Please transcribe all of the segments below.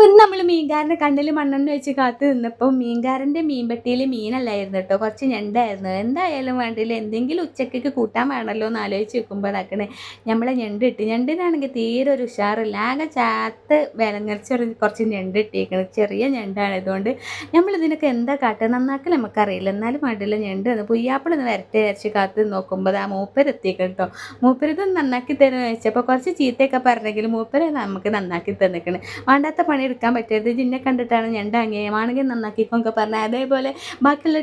ഇപ്പം നമ്മൾ മീൻകാരന്റെ കണ്ണിൽ മണ്ണെണ്ണ വെച്ച് കാത്തു നിന്നപ്പോൾ മീൻകാരന്റെ മീൻപെട്ടിയിൽ മീനല്ലായിരുന്നു കേട്ടോ. കുറച്ച് ഞണ്ടായിരുന്നു. എന്തായാലും വേണ്ടില്ല എന്തെങ്കിലും ഉച്ചക്കൊക്കെ കൂട്ടാൻ വേണമല്ലോ എന്ന് ആലോചിച്ച് വെക്കുമ്പോൾ നടക്കണേ. നമ്മളെ ഞണ്ട് ഇട്ട് ഞണ്ടിനാണെങ്കിൽ തീരെ ഒരു ഉഷാറില്ല. ആകെ ചാത്ത് വിലങ്ങരച്ച് കുറച്ച് ഞണ്ട് ഇട്ടിരിക്കണം ചെറിയ നമ്മൾ നമ്മളിതിനൊക്കെ എന്താ കാട്ടുക നന്നാക്കൽ നമുക്കറിയില്ല. എന്നാലും വേണ്ടില്ല ഞണ്ട് ഒന്ന് പുയ്യാപ്പിളൊന്ന് വരട്ടെ വരച്ച് കാത്ത് നോക്കുമ്പോൾ ആ മൂപ്പരെത്തിക്കണം കേട്ടോ. മൂപ്പരത് നന്നാക്കി തരുമെന്ന് വെച്ചപ്പോൾ കുറച്ച് ചീത്തയൊക്കെ പറഞ്ഞെങ്കിലും മൂപ്പരെ നമുക്ക് നന്നാക്കി തന്നിക്കണേ. വേണ്ടാത്ത പണി എടുക്കാൻ പറ്റരുത്. ജിന്നെ കണ്ടിട്ടാണ് ഞണ്ട് അങ്ങേയമാണെങ്കിൽ നന്നാക്കിക്കൊക്കെ പറഞ്ഞാൽ അതേപോലെ ബാക്കിയുള്ള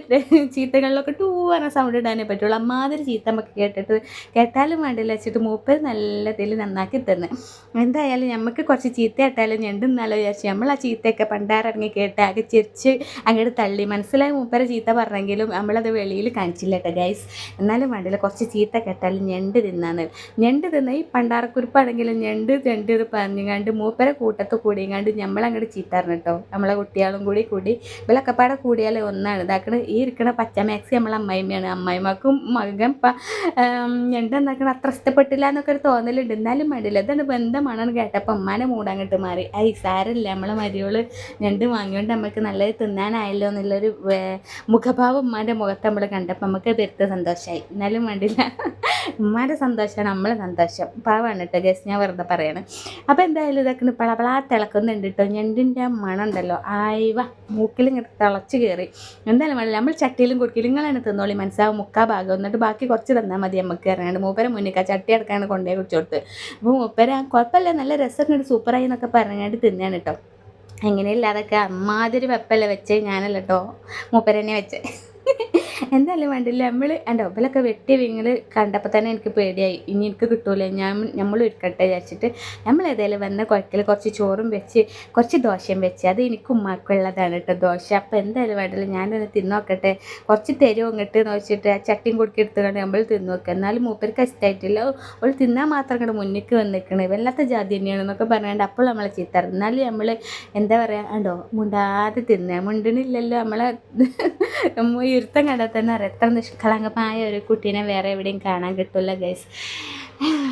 ചീത്തകളിലൊക്കെ ടൂ പറഞ്ഞ സൗണ്ട് ഇടാനേ പറ്റുള്ളൂ. അമ്മാതിരി ചീത്ത നമുക്ക് കേട്ടിട്ട് കേട്ടാലും വേണ്ടില്ല വെച്ചിട്ട് മൂപ്പർ നല്ല ഇതിൽ നന്നാക്കി തന്നെ. എന്തായാലും നമുക്ക് കുറച്ച് ചീത്ത കേട്ടാലും ഞണ്ട് നിന്നാലോ വിചാരിച്ചു നമ്മൾ ആ ചീത്തയൊക്കെ പണ്ടാറിറങ്ങി കേട്ട് ആകെ ചിരിച്ച് അങ്ങോട്ട് തള്ളി. മനസ്സിലായി മൂപ്പരെ ചീത്ത പറഞ്ഞെങ്കിലും നമ്മളത് വെളിയിൽ കാണിച്ചില്ല കേട്ടോ ഗൈസ് എന്നാലും വേണ്ടില്ല കുറച്ച് ചീത്ത കേട്ടാലും ഞണ്ട് തിന്നാന്ന്. ഞണ്ട് തിന്ന ഈ പണ്ടാറക്കുരുപ്പാണെങ്കിലും ഞണ്ട് ഞണ്ട് ഇത് പറഞ്ഞുങ്ങാണ്ട് മൂപ്പരെ കൂട്ടത്ത് കൂടിയങ്ങാണ്ട് നമ്മളങ്ങോട്ട് ചീത്താറിന് കേട്ടോ നമ്മളെ കുട്ടികളും കൂടി കൂടി ഇവലൊക്കെ പാടെ കൂടിയാൽ ഒന്നാണ്. ഇതാക്കണ ഈ ഇരിക്കണ പച്ച മാക്സി നമ്മളെ അമ്മായിമ്മയാണ്. അമ്മായിമ്മക്കും മകൻ പ ഞണ്ട് എന്താക്കണ അത്ര ഇഷ്ടപ്പെട്ടില്ല എന്നൊക്കെ ഒരു തോന്നലുണ്ട്. എന്നാലും മടിയില്ല. ഇതാണ് ബന്ധമാണെന്ന് കേട്ടപ്പോൾ അമ്മാനെ മൂടങ്ങോട്ട് മാറി. ഐ സാരല്ല. നമ്മളെ മരിയോൾ ഞണ്ട് വാങ്ങിയോണ്ട് നമുക്ക് നല്ലത് തിന്നാനായല്ലോ എന്നുള്ളൊരു മുഖഭാവം ഉമ്മാന്റെ മുഖത്ത് നമ്മൾ കണ്ടപ്പോൾ നമുക്ക് തീർത്ത് സന്തോഷമായി എന്നാലും വേണ്ടില്ല ഉമ്മാന്റെ സന്തോഷമാണ് നമ്മളെ സന്തോഷം. പാവാണ് കേട്ടോ ഗസ് ഞാൻ വെറുതെ പറയാണ്. അപ്പോൾ എന്തായാലും ഇതൊക്കെ പളപളാ തിളക്കുന്നുണ്ട് കേട്ടോ ഞണ്ടിന്റെ ആ മണം ഉണ്ടല്ലോ ആയിവ മൂക്കിൽ ഇങ്ങനെ തിളച്ച് കയറി എന്തായാലും വേണം നമ്മൾ ചട്ടിയിലും കുടുക്കിലും നിങ്ങളാണ് തിന്നോളി മനസ്സാവും മുക്കാ ഭാഗം. എന്നിട്ട് ബാക്കി കുറച്ച് തന്നാൽ മതി നമുക്ക് അറിയാണ്ട് മൂപ്പരെ മുന്നിൽ ചട്ടി അടക്കാണ് കൊണ്ടുപോയി കുടിച്ചു കൊടുത്ത്. അപ്പോൾ മൂപ്പര കുഴപ്പമില്ല നല്ല രസം കണ്ട് സൂപ്പറായി എന്നൊക്കെ പറഞ്ഞാണ്ട് തിന്നാണ് കേട്ടോ എങ്ങനെയില്ല അതൊക്കെ അമ്മാതിരി വെപ്പല്ല വെച്ചേ ഞാനല്ല കേട്ടോ മൂപ്പരന്നെ വെച്ചേ. എന്തായാലും വേണ്ടില്ല നമ്മൾ എന്റെ ഒപ്പിലൊക്കെ വെട്ടി വിങ്ങൾ കണ്ടപ്പോൾ തന്നെ എനിക്ക് പേടിയായി ഇനി എനിക്ക് കിട്ടൂല ഞാൻ നമ്മൾ ഇരിക്കട്ടെ വിചാരിച്ചിട്ട് നമ്മൾ ഏതായാലും വന്ന കുഴക്കൽ കുറച്ച് ചോറും വെച്ച് കുറച്ച് ദോശയും വെച്ച് അത് എനിക്ക് ഉമ്മാക്കുള്ളതാണ് കേട്ടോ ദോശ അപ്പോൾ എന്തായാലും വേണ്ടില്ല ഞാനൊന്ന് തിന്നോക്കട്ടെ കുറച്ച് തരുമോ ഇങ്ങോട്ട് വെച്ചിട്ട് ആ ചട്ടിയും കുടുക്കി എടുത്തുകൊണ്ട് നമ്മൾ തിന്നു നോക്കുക എന്നാലും മൂപ്പർക്ക് ഇഷ്ടമായിട്ടില്ല അവൾ തിന്നാൽ മാത്രം അങ്ങോട്ട് മുന്നിക്ക് വന്നിക്കണേ വല്ലാത്ത ജാതി തന്നെയാണ് എന്നൊക്കെ പറഞ്ഞുകൊണ്ട് അപ്പോൾ നമ്മളെ ചീത്ത എന്നാലും നമ്മൾ എന്താ പറയുക ഉണ്ടോ മുണ്ടാതെ തിന്നുക മുണ്ടണില്ലല്ലോ നമ്മളെ ഇരുത്തം കണ്ടാൽ തന്നെ അറിയാം നിഷ്കളങ്കമായ ഒരു കുട്ടീനെ വേറെ എവിടെയും കാണാൻ കിട്ടില്ല ഗൈസ്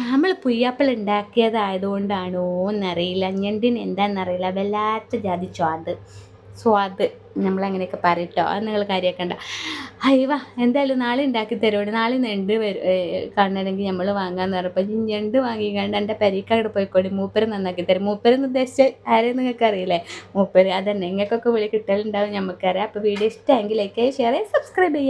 നമ്മൾ പുയ്യാപ്പിൾ ഉണ്ടാക്കിയതായതുകൊണ്ടാണോ എന്നറിയില്ല. ഞണ്ടിന് എന്താണെന്നറിയില്ല വല്ലാത്ത ജാതി സ്വാദ് സ്വാദ് നമ്മളങ്ങനെയൊക്കെ പറയട്ടോ? അത് നിങ്ങൾ കാര്യമാക്കണ്ട അയ്യവ എന്തായാലും നാളെ ഉണ്ടാക്കി തരുമോ നാളെ വരും. കാണണമെങ്കിൽ നമ്മൾ വാങ്ങാന്ന് പറഞ്ഞപ്പോൾ ഞണ്ട് വാങ്ങിക്കണ്ട് എന്റെ പരീക്കാട് പോയിക്കോടി. മൂപ്പര് നന്നാക്കി തരും. മൂപ്പരെന്ന് ഉദ്ദേശിച്ച് ആരെയും നിങ്ങൾക്ക് അറിയില്ലേ? മൂപ്പര് അതന്നെ. നിങ്ങൾക്കൊക്കെ വിളി കിട്ടലുണ്ടാവും നമുക്കറിയാം അപ്പോൾ വീഡിയോ ഇഷ്ടമെങ്കിൽ ലൈക്ക് ഷെയർ സബ്സ്ക്രൈബ് ചെയ്യുക